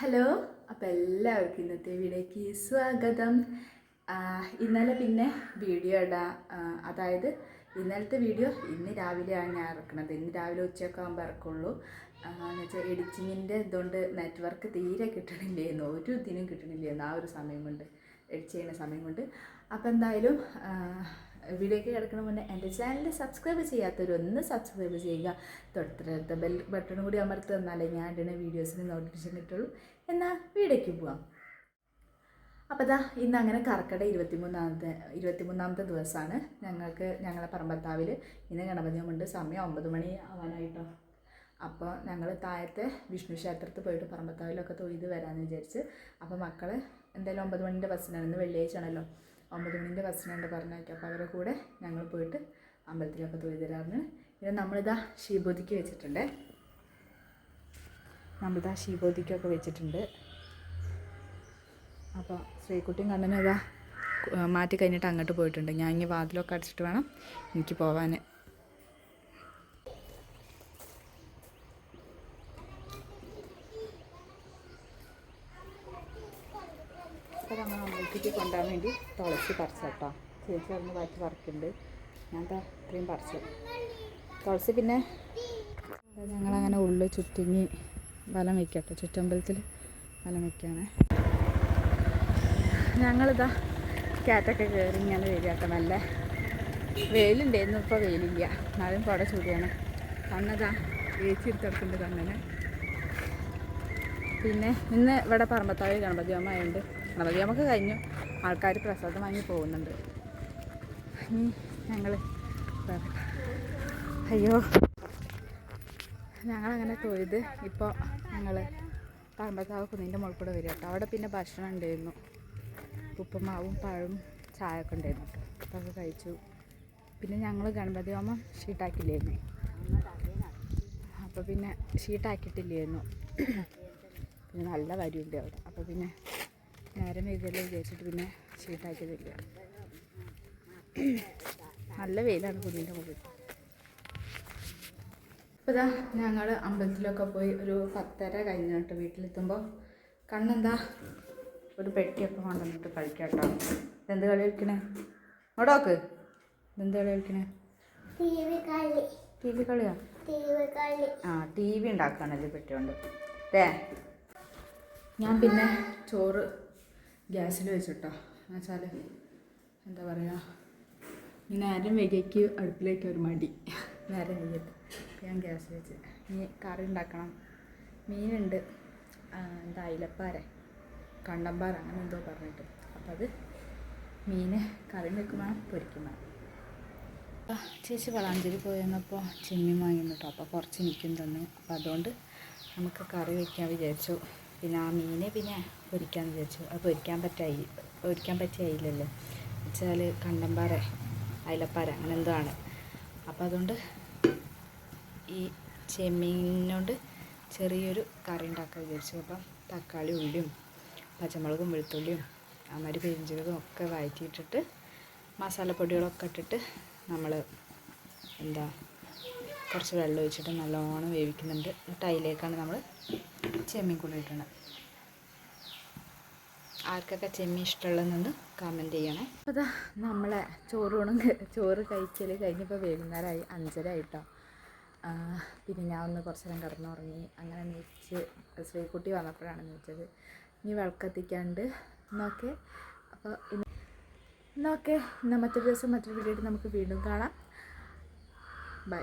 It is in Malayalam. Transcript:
ഹലോ അപ്പോൾ എല്ലാവർക്കും ഇന്നത്തെ വീഡിയോയ്ക്ക് സ്വാഗതം. ഇന്നലെ പിന്നെ വീഡിയോ ഇടാം അതായത് ഇന്നലത്തെ വീഡിയോ ഇന്ന് രാവിലെയാണ് ഞാൻ ഇറക്കുന്നത് ഇന്ന് രാവിലെ ഉച്ചയൊക്കെ ആകുമ്പോൾ ഇറക്കുള്ളൂ. എന്ന് വെച്ചാൽ എഡിറ്റിങ്ങിന്റെ ഇതുകൊണ്ട് നെറ്റ്വർക്ക് തീരെ കിട്ടണില്ലായിരുന്നു ഒരു ദിനം കിട്ടണില്ലായിരുന്നു ആ ഒരു സമയം കൊണ്ട് എഡിറ്റ് ചെയ്യുന്ന സമയം കൊണ്ട്. അപ്പോൾ എന്തായാലും വീഡിയോയ്ക്ക് കിടക്കുന്ന മുന്നേ എന്റെ ചാനൽ സബ്സ്ക്രൈബ് ചെയ്യാത്തവരൊന്ന് സബ്സ്ക്രൈബ് ചെയ്യുക. തൊട്ടടുത്ത ബെൽ ബട്ടണും കൂടി അമർത്തി തന്നാലേ ഞാൻ ഇടുന്ന വീഡിയോസിന് നോട്ടിഫിക്കേഷൻ കിട്ടുള്ളൂ. എന്നാൽ വീഡിയോയ്ക്ക് പോവാം. അപ്പോൾ ദാ ഇന്ന് അങ്ങനെ കർക്കട ഇരുപത്തിമൂന്നാമത്തെ ഇരുപത്തിമൂന്നാമത്തെ ദിവസമാണ്. ഞങ്ങൾക്ക് ഞങ്ങളെ പറമ്പത്താവിൽ ഇന്ന് ഗണപതിയമുണ്ട് സമയം ഒമ്പത് മണി ആവാനായിട്ടോ. അപ്പോൾ ഞങ്ങൾ താഴത്തെ വിഷ്ണു ക്ഷേത്രത്തിൽ പോയിട്ട് പറമ്പത്താവിലൊക്കെ തൊഴുത് വരാമെന്ന് വിചാരിച്ച്. അപ്പോൾ മക്കൾ എന്തായാലും ഒമ്പത് മണിന്റെ ബസ്സിനാണ് ഇന്ന് വെള്ളിയാഴ്ച ആണല്ലോ ഒമ്പത് മണിന്റെ ബസ്സിനുണ്ട് പറഞ്ഞേക്കാം അപ്പോൾ അവരുടെ കൂടെ ഞങ്ങൾ പോയിട്ട് അമ്പലത്തിലൊക്കെ തൊഴുത് തരാറുണ്ട്. ഇത് നമ്മളിതാ ശീബോധിക്ക് വെച്ചിട്ടുണ്ട്. നമ്മളിതാ ശീബോധിക്കൊക്കെ വെച്ചിട്ടുണ്ട്. അപ്പോൾ ശ്രീകുട്ടിയും കണ്ണനും ഇതാ മാറ്റി കഴിഞ്ഞിട്ട് അങ്ങോട്ട് പോയിട്ടുണ്ട്. ഞാൻ ഇനി വാതിലൊക്കെ അടിച്ചിട്ട് വേണം എനിക്ക് പോവാൻ അപ്പോൾ നമ്മൾ അമ്പലത്തിലേക്ക് കൊണ്ടുപോകാൻ വേണ്ടി തുളസി പറിച്ചു കേട്ടോ ചേച്ചി അവിടുന്ന് വാറ്റി പറിക്കുന്നുണ്ട്. ഞാൻ അത്രയും പറിച്ചു തുളസി പിന്നെ ഞങ്ങളങ്ങനെ ഉള്ളു ചുറ്റിങ്ങി വലം വയ്ക്കട്ടോ ചുറ്റമ്പലത്തിൽ വലം വയ്ക്കുകയാണ് ഞങ്ങളിതാ കാറ്റൊക്കെ കയറി ഇങ്ങനെ വരികട്ടോ നല്ല വെയിലുണ്ടായിരുന്നു. ഇപ്പോൾ വെയിലില്ല. എന്നാലും കുട ചൂടിയാണ് കണ്ണതാ ഏച്ചിരുത്തെടുക്കുന്നുണ്ട് കണ്ണിന്. പിന്നെ ഇന്ന് ഇവിടെ പറമ്പത്താഴ് ഗണപതി അമ്മ ഗണപതി നമുക്ക് കഴിഞ്ഞു. ആൾക്കാർ പ്രസാദം വാങ്ങി പോകുന്നുണ്ട്. ഇനി ഞങ്ങൾ അയ്യോ. ഞങ്ങളങ്ങനെ തൊഴുത് ഇപ്പോൾ ഞങ്ങൾ പറമ്പത്താവ് കുന്നിന്റെ മുകളിൽ കൂടെ വരിക കേട്ടോ. അവിടെ പിന്നെ ഭക്ഷണം ഉണ്ടായിരുന്നു. ഉപ്പുമാവും പഴവും ചായ ഒക്കെ ഉണ്ടായിരുന്നു. അതൊക്കെ കഴിച്ചു. പിന്നെ ഞങ്ങൾ ഗണപതി ഹോമം ഷീട്ടാക്കില്ലായിരുന്നു. അപ്പോൾ പിന്നെ ഷീട്ടാക്കിയിട്ടില്ലായിരുന്നു. പിന്നെ നല്ല വരിയുണ്ട് അവിടെ. അപ്പോൾ പിന്നെ നേരം വൈകിയല്ലോ വിചാരിച്ചിട്ട് പിന്നെ ഷീട്ടാക്കിയതില്ല നല്ല വെയിലാണ് കുഞ്ഞിന്റെ മുകളിൽ. അപ്പോൾ ഇതാ ഞങ്ങൾ അമ്പലത്തിലൊക്കെ പോയി ഒരു പത്തര കഴിഞ്ഞിട്ട് വീട്ടിലെത്തുമ്പോൾ കണ്ണെന്താ ഒരു പെട്ടിയൊക്കെ കൊണ്ടുവന്നിട്ട് കളിക്കാം കേട്ടോ ഇതെന്ത് കളി കളിക്കണേ? ഇങ്ങോട്ടോക്ക് ഇതെന്ത് കളി കളിക്കണേ? ടി വി കളി. കളിയാ? ആ ടി വി ഉണ്ടാക്കുകയാണല്ലേ പെട്ടി കൊണ്ട് അല്ലേ ഞാൻ പിന്നെ ചോറ് ഗ്യാസിൽ വെച്ചിട്ടോ. എന്നുവെച്ചാൽ എന്താ പറയുക നേരം വൈകിക്ക് അടുപ്പിലേക്ക് ഒരു മടി. നേരം വൈകിട്ട് ഞാൻ ഗ്യാസ് വെച്ച്. ഇനി കറി ഉണ്ടാക്കണം. മീനുണ്ട്. എന്താ അയിലപ്പാര കണ്ടമ്പാര അങ്ങനെ എന്തോ പറഞ്ഞിട്ട്. അപ്പം അത് മീൻ കറി വെക്കുമ്പോൾ പൊരിക്കുമ്പോൾ ചേച്ചി വളാഞ്ചേരി പോയി വന്നപ്പോൾ ചെമ്മീൻ വാങ്ങിയിരുന്നു അപ്പോൾ കുറച്ച് എനിക്കും തന്നു. അപ്പോൾ അതുകൊണ്ട് നമുക്ക് കറി വയ്ക്കാൻ വിചാരിച്ചു. പിന്നെ ആ മീനെ പിന്നെ പൊരിക്കാൻ വിചാരിച്ചു. അത് പൊരിക്കാൻ പറ്റായി പൊരിക്കാൻ പറ്റിയായില്ലല്ലോ. വെച്ചാൽ കണ്ടമ്പാറ അയിലപ്പാറ അങ്ങനെ എന്തോ ആണ്. അപ്പോൾ അതുകൊണ്ട് ഈ ചെമ്മീനോണ്ട് ചെറിയൊരു കറി ഉണ്ടാക്കാൻ വിചാരിച്ചു. അപ്പം തക്കാളി ഉള്ളിയും പച്ചമുളകും വെളുത്തുള്ളിയും അമ്മര് പെരിഞ്ചീരകവും ഒക്കെ വഴറ്റിയിട്ടിട്ട് മസാലപ്പൊടികളൊക്കെ ഇട്ടിട്ട് നമ്മൾ എന്താ കുറച്ച് വെള്ളം ഒഴിച്ചിട്ട് നല്ലോണം വേവിക്കുന്നുണ്ട്. എന്നിട്ട് അതിലേക്കാണ് നമ്മൾ ചെമ്മീൻ കൂടി ഇടണം. ആർക്കൊക്കെ ചെമ്മീൻ ഇഷ്ടമുള്ളതെന്ന് കമന്റ് ചെയ്യണേ. അപ്പോൾ അതാ നമ്മളെ ചോറൂണും ചോറ് കഴിച്ചാൽ കഴിഞ്ഞപ്പോൾ വൈകുന്നേരമായി അഞ്ചര ആയിട്ടോ പിന്നെ ഞാൻ ഒന്ന് കുറച്ച് നേരം കിടന്നുറങ്ങി അങ്ങനെ നീച്ച് ശ്രീകുട്ടി വന്നപ്പോഴാണ് നീച്ചത്. ഇനി വിളക്കത്തിക്കാണ്ട് എന്നൊക്കെ അപ്പോൾ ഇന്ന് എന്നൊക്കെ എന്നാൽ മറ്റൊരു ദിവസം മറ്റൊരു വീഡിയോ നമുക്ക് വീണ്ടും കാണാം. ബൈ